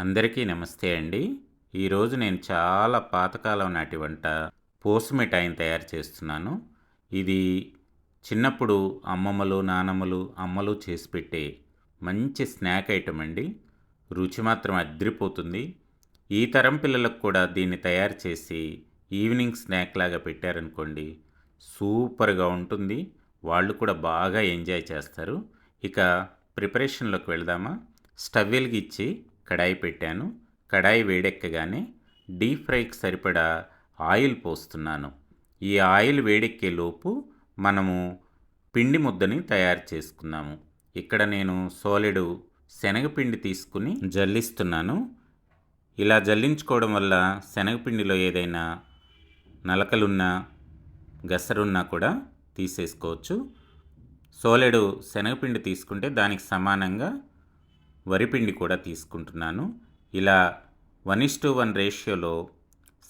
అందరికీ నమస్తే అండి. ఈరోజు నేను చాలా పాతకాలం నాటి వంట పోసు మిఠాయిని తయారు చేస్తున్నాను. ఇది చిన్నప్పుడు అమ్మమ్మలు నానమ్మలు అమ్మలు చేసి పెట్టే మంచి స్నాక్ ఐటమ్ అండి. రుచి మాత్రం అద్రిపోతుంది. ఈ తరం పిల్లలకు కూడా దీన్ని తయారు చేసి ఈవినింగ్ స్నాక్ లాగా పెట్టారనుకోండి సూపర్గా ఉంటుంది. వాళ్ళు కూడా బాగా ఎంజాయ్ చేస్తారు. ఇక ప్రిపరేషన్లోకి వెళదామా? స్టవ్ వెలిగిచ్చి కడాయి పెట్టాను. కడాయి వేడెక్కగానే డీప్ ఫ్రైకి సరిపడా ఆయిల్ పోస్తున్నాను. ఈ ఆయిల్ వేడెక్కే లోపు మనము పిండి ముద్దని తయారు చేసుకున్నాము. ఇక్కడ నేను సోలెడు శనగపిండి తీసుకుని జల్లిస్తున్నాను. ఇలా జల్లించుకోవడం వల్ల శనగపిండిలో ఏదైనా నలకలున్నా గసరున్నా కూడా తీసేసుకోవచ్చు. సోలెడు శనగపిండి తీసుకుంటే దానికి సమానంగా వరిపిండి కూడా తీసుకుంటున్నాను. ఇలా వన్ ఇస్ టు వన్ రేషియోలో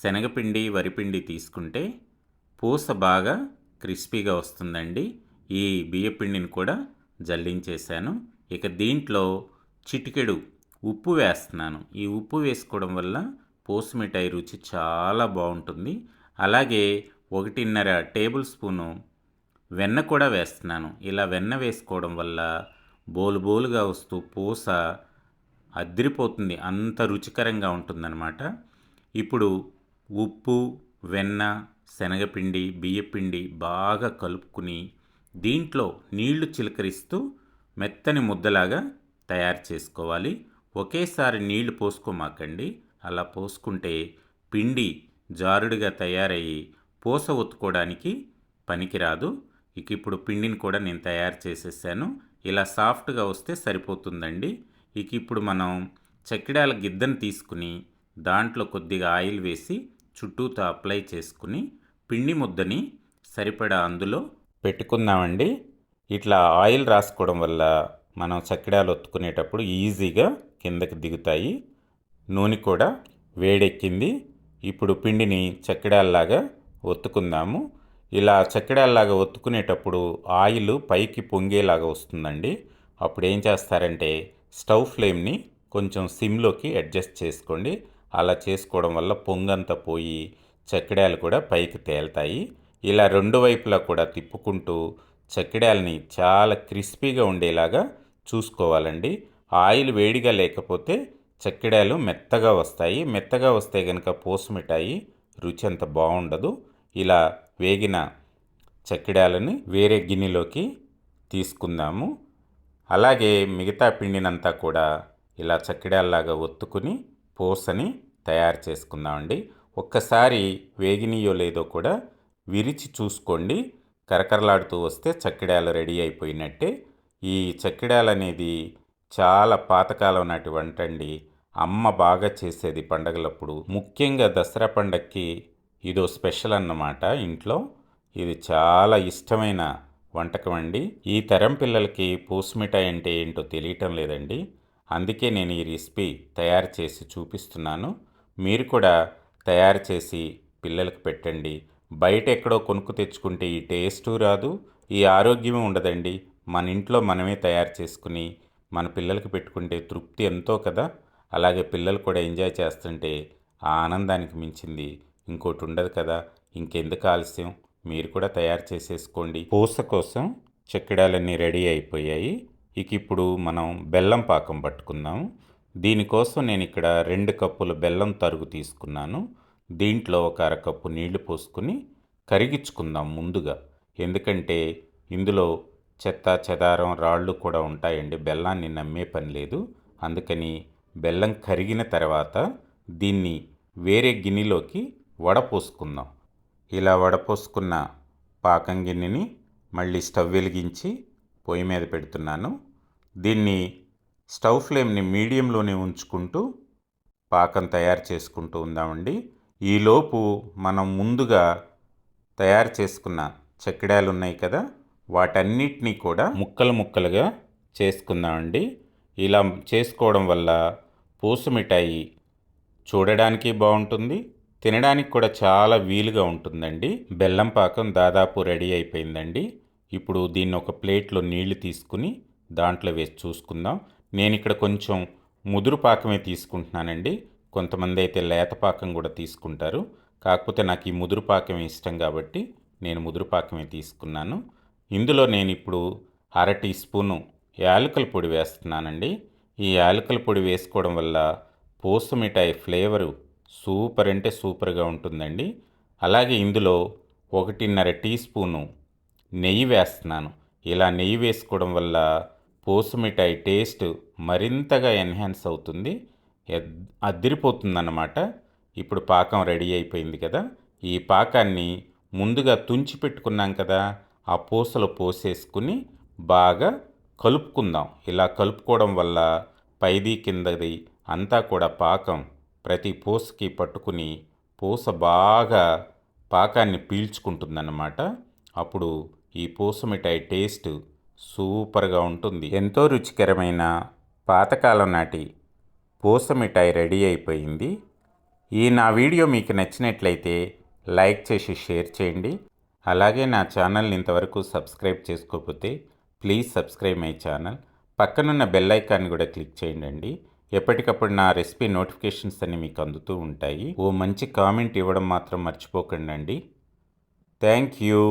శనగపిండి వరిపిండి తీసుకుంటే పూస బాగా క్రిస్పీగా వస్తుందండి. ఈ బియ్యపిండిని కూడా జల్లించేశాను. ఇక దీంట్లో చిటికెడు ఉప్పు వేస్తున్నాను. ఈ ఉప్పు వేసుకోవడం వల్ల పోసు మిఠాయి రుచి చాలా బాగుంటుంది. అలాగే ఒకటిన్నర టేబుల్ స్పూను వెన్న కూడా వేస్తున్నాను. ఇలా వెన్న వేసుకోవడం వల్ల బోలుబోలుగా వస్తూ పూస అద్రిపోతుంది. అంత రుచికరంగా ఉంటుందన్నమాట. ఇప్పుడు ఉప్పు వెన్న శనగపిండి బియ్యపిండి బాగా కలుపుకుని దీంట్లో నీళ్ళు చిలకరిస్తూ మెత్తని ముద్దలాగా తయారు చేసుకోవాలి. ఒకేసారి నీళ్ళు పోసుకోమాకండి. అలా పోసుకుంటే పిండి జారుడుగా తయారయ్యి పూస ఒత్తుకోవడానికి పనికిరాదు. ఇక ఇప్పుడు పిండిని కూడా నేను తయారు చేసేసాను. ఇలా సాఫ్ట్గా వస్తే సరిపోతుందండి. ఇక ఇప్పుడు మనం చక్కెడాల గిద్దెను తీసుకుని దాంట్లో కొద్దిగా ఆయిల్ వేసి చుట్టూతో అప్లై చేసుకుని పిండి ముద్దని సరిపడా అందులో పెట్టుకుందామండి. ఇట్లా ఆయిల్ రాసుకోవడం వల్ల మనం చక్కడాలు ఒత్తుకునేటప్పుడు ఈజీగా కిందకి దిగుతాయి. నూనె కూడా వేడెక్కింది. ఇప్పుడు పిండిని చక్కెడాల్లాగా ఒత్తుకుందాము. ఇలా చక్కెడల్లాగా ఒత్తుకునేటప్పుడు ఆయిల్ పైకి పొంగేలాగా వస్తుందండి. అప్పుడు ఏం చేస్తారంటే స్టవ్ ఫ్లేమ్ని కొంచెం సిమ్లోకి అడ్జస్ట్ చేసుకోండి. అలా చేసుకోవడం వల్ల పొంగంతా పోయి చక్కెడాలు కూడా పైకి తేలుతాయి. ఇలా రెండు వైపులా కూడా తిప్పుకుంటూ చక్కెడాలని చాలా క్రిస్పీగా ఉండేలాగా చూసుకోవాలండి. ఆయిల్ వేడిగా లేకపోతే చక్కెడాలు మెత్తగా వస్తాయి. మెత్తగా వస్తే కనుక పోసు మిఠాయి రుచి అంత బాగుండదు. ఇలా వేగిన చక్కెడాలని వేరే గిన్నెలోకి తీసుకుందాము. అలాగే మిగతా పిండినంతా కూడా ఇలా చక్కిడాల్లాగా ఒత్తుకుని పూసని తయారు చేసుకుందామండి. ఒక్కసారి వేగినయో లేదో కూడా విరిచి చూసుకోండి. కరకరలాడుతూ వస్తే చక్కిడాలు రెడీ అయిపోయినట్టే. ఈ చక్కిడాలు అనేది చాలా పాతకాలం నాటి వంట అండి అమ్మ బాగా చేసేది పండగలప్పుడు. ముఖ్యంగా దసరా పండక్కి ఇదో స్పెషల్ అన్నమాట ఇంట్లో. ఇది చాలా ఇష్టమైన వంటకం అండి. ఈ తరం పిల్లలకి పూసమిఠాయి అంటే ఏంటో తెలియటం లేదండి. అందుకే నేను ఈ రెసిపీ తయారు చేసి చూపిస్తున్నాను. మీరు కూడా తయారు చేసి పిల్లలకు పెట్టండి. బయట ఎక్కడో కొనుక్కు తెచ్చుకుంటే ఈ టేస్టు రాదు ఈ ఆరోగ్యమే ఉండదండి. మన ఇంట్లో మనమే తయారు చేసుకుని మన పిల్లలకి పెట్టుకుంటే తృప్తి ఎంతో కదా. అలాగే పిల్లలు కూడా ఎంజాయ్ చేస్తుంటే ఆ ఆనందానికి మించింది ఇంకోటి ఉండదు కదా. ఇంకెందుకు ఆలస్యం? మీరు కూడా తయారు చేసేసుకోండి. పూస కోసం చెక్కిడాలన్నీ రెడీ అయిపోయాయి. ఇక ఇప్పుడు మనం బెల్లం పాకం పట్టుకుందాం. దీనికోసం నేను ఇక్కడ రెండు కప్పుల బెల్లం తరుగు తీసుకున్నాను. దీంట్లో ఒక అరకప్పు నీళ్ళు పోసుకుని కరిగించుకుందాం ముందుగా. ఎందుకంటే ఇందులో చెత్త చెదారం రాళ్ళు కూడా ఉంటాయండి. బెల్లాన్ని నమ్మే పని లేదు. అందుకని బెల్లం కరిగిన తర్వాత దీన్ని వేరే గిన్నెలోకి వడపోసుకుందాం. ఇలా వడపోసుకున్న పాకం గిన్నెని మళ్ళీ స్టవ్ వెలిగించి పొయ్యి మీద పెడుతున్నాను. దీన్ని స్టవ్ ఫ్లేమ్ని మీడియంలోనే ఉంచుకుంటూ పాకం తయారు చేసుకుంటూ ఉందామండి. ఈలోపు మనం ముందుగా తయారు చేసుకున్న చక్కెడాలు ఉన్నాయి కదా వాటన్నిటినీ కూడా ముక్కలు ముక్కలుగా చేసుకుందామండి. ఇలా చేసుకోవడం వల్ల పూసు మిఠాయి చూడడానికి బాగుంటుంది తినడానికి కూడా చాలా వీలుగా ఉంటుందండి. బెల్లం పాకం దాదాపు రెడీ అయిపోయిందండి. ఇప్పుడు దీన్ని ఒక ప్లేట్లో నీళ్ళు తీసుకుని దాంట్లో వేసి చూసుకుందాం. నేను ఇక్కడ కొంచెం ముదురు పాకమే తీసుకుంటున్నానండి. కొంతమంది అయితే లేత పాకం కూడా తీసుకుంటారు. కాకపోతే నాకు ఈ ముదురు పాకమే ఇష్టం కాబట్టి నేను ముదురు పాకమే తీసుకున్నాను. ఇందులో నేను ఇప్పుడు అర టీ స్పూను యాలకుల పొడి వేస్తున్నానండి. ఈ యాలకుల పొడి వేసుకోవడం వల్ల పోసు మిఠాయి ఫ్లేవరు సూపర్ అంటే సూపర్గా ఉంటుందండి. అలాగే ఇందులో ఒకటిన్నర టీ స్పూను నెయ్యి వేస్తున్నాను. ఇలా నెయ్యి వేసుకోవడం వల్ల పోసు మిఠాయి టేస్ట్ మరింతగా ఎన్హాన్స్ అవుతుంది. అద్దరిపోతుందన్నమాట. ఇప్పుడు పాకం రెడీ అయిపోయింది కదా. ఈ పాకాన్ని ముందుగా తుంచి పెట్టుకున్నాం కదా. ఆ పూసలు పోసేసుకుని బాగా కలుపుకుందాం. ఇలా కలుపుకోవడం వల్ల పైది కిందది అంతా కూడా పాకం ప్రతి పూసకి పట్టుకుని పూస బాగా పాకాన్ని పీల్చుకుంటుందన్నమాట. అప్పుడు ఈ పూస మిఠాయి టేస్ట్ సూపర్గా ఉంటుంది. ఎంతో రుచికరమైన పాతకాలం నాటి పూస మిఠాయి రెడీ అయిపోయింది. ఈ నా వీడియో మీకు నచ్చినట్లయితే లైక్ చేసి షేర్ చేయండి. అలాగే నా ఛానల్ని ఇంతవరకు సబ్స్క్రైబ్ చేసుకోకపోతే ప్లీజ్ సబ్స్క్రైబ్ మై ఛానల్. పక్కనున్న బెల్ ఐకాన్ కూడా క్లిక్ చేయండి ఎప్పటికప్పుడు నా రెసిపీ నోటిఫికేషన్స్ అన్ని మీకు అందుతూ ఉంటాయి. ఓ మంచి కామెంట్ ఇవ్వడం మాత్రం మర్చిపోకండి థ్యాంక్ యూ.